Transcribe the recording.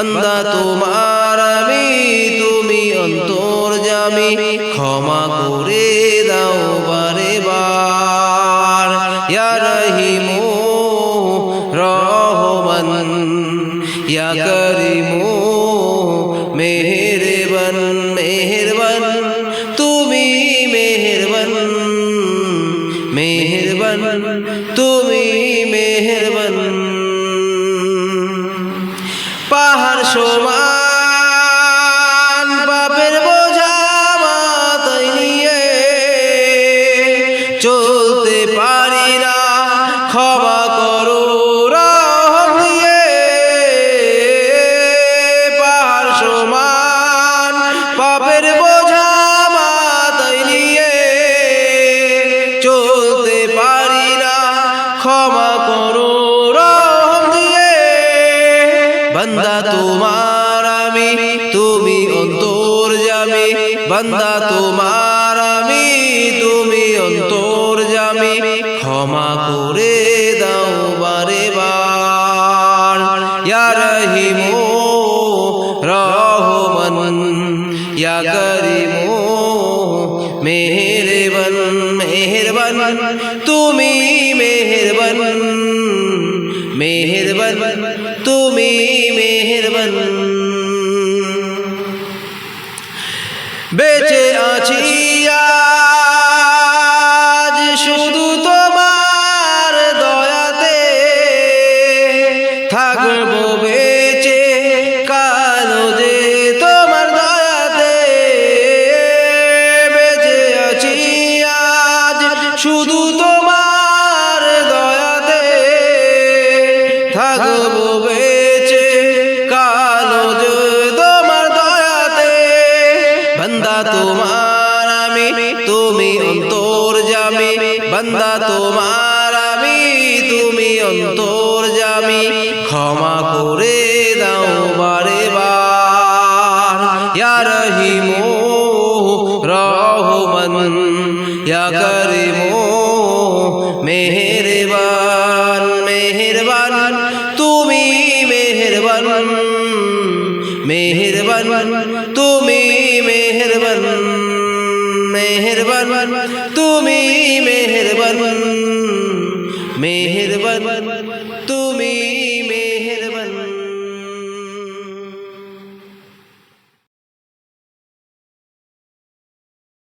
বন্দা তোমার আমি, তুমি অন্তর জামি। ক্ষমা করে দাও বারে বার ইয়া রহিমু রহমান, ইয়া করিমু মেহেরবান মেহেরবান। তুমি মেহেরবান মেহেরবান। পাহাড় সমান বাপের বোঝা মাথায় নিয়ে চলতে পারি না ক্ষমা বন্দা তোমার আমি তুমি অন্তর জামি বন্দা তোমার আমি তুমি অন্তর জামি ক্ষমা করে দাও বারে বার ইয়া রহিমু রহমান ইয়া করিমু মেহেরবান মেহেরবান তুমি মেহেরবান মেহেরবান তুমি মেহেরবান বেঁচে আছি আজ শুধু তোমার দয়াতে থাকব বেঁচে। কালো যে তোমার দয়াতে বেঁচে আছি। আজ শুধু বন্দা তোমার আমি তুমি অন্তর জামি ক্ষমা করে দাও বারে বার ইয়া রহিমু রহমান ইয়া করিমু মেহেরবান মেহেরবান তুমি মেহেরবান মেহেরবান তুমি মেহেরবান মেহেরবান তুমি মেহেরবান মেহেরবান